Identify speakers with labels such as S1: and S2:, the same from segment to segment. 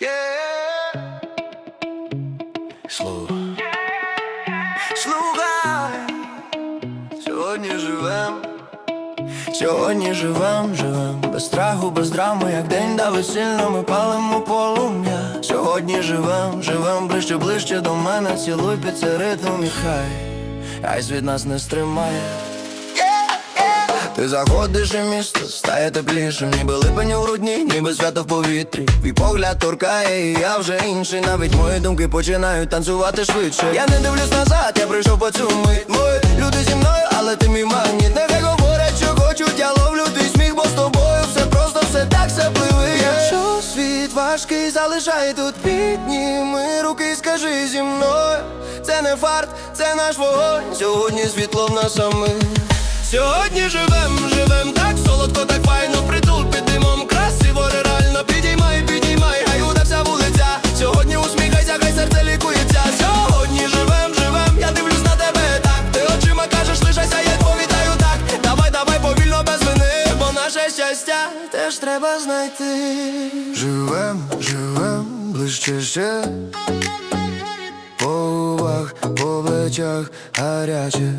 S1: Yeah. Сьогодні живем. Сьогодні живем, живем без страху, без драми, як день да весільно ми палимо полум'я. Сьогодні живем, живем ближче, ближче до мене, цілуй під цей ритм і хай, хай світ нас не стримає. Ти заходиш у місто, стає теплішим, ніби липень у грудні, ніби свято в повітрі. Твій погляд торкає, і я вже інший. Навіть мої думки починають танцювати швидше. Я не дивлюсь назад, я прийшов по цю мить. Мої люди зі мною, але ти мій магніт. Нехай говорять, що хочуть, я ловлю твій сміх, бо з тобою все просто, все так все пливе. Якщо світ важкий, залишай тут підніми руки, скажи зі мною. Це не фарт, це наш вогонь. Сьогодні світло в нас самих. Сьогодні живем, живем так солодко, так файно, притул під димом, красиво, реально підіймай, підіймай, хай гуде вся вулиця. Сьогодні усміхайся, хай серце лікується. Сьогодні живем, живем, я дивлюсь на тебе так. Ти очима кажеш, лишайся, я відповідаю так. Давай, давай, повільно без вини, бо наше щастя теж треба знайти. Живем, живем, ближче ще. По губах, по плечах гаряче.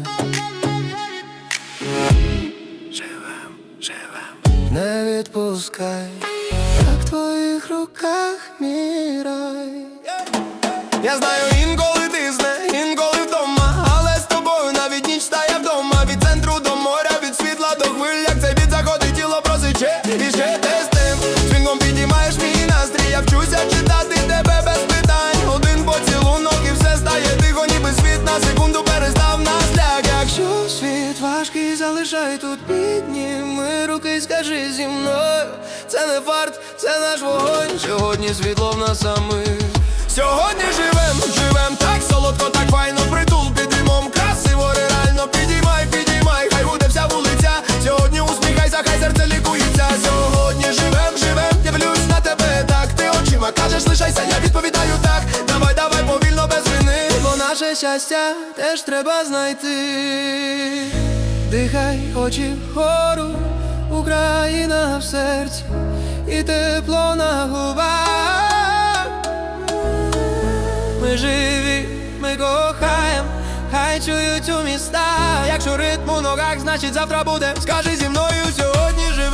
S1: Живем, живем, не відпускай, як в твоїх руках мій рай. Я знаю, залишай тут підніми руки, скажи зі мною. Це не фарт, це наш вогонь. Сьогодні світло в нас самих. Сьогодні живем, живем так солодко, так файно, притул під димом, красиво, реально підіймай, підіймай, хай буде вся вулиця. Сьогодні усміхайся, хай серце лікується. Сьогодні живем, живем, дивлюсь на тебе так. Ти очима кажеш, лишайся, я відповідаю так. Давай, давай, повільно без вини, бо наше щастя теж треба знайти. Дихай, очі вгору, Україна в серці, і тепло на губах. Ми живі, ми кохаєм, хай чують у міста. Якщо ритм у ногах, значить завтра буде. Скажи зі мною, сьогодні живем,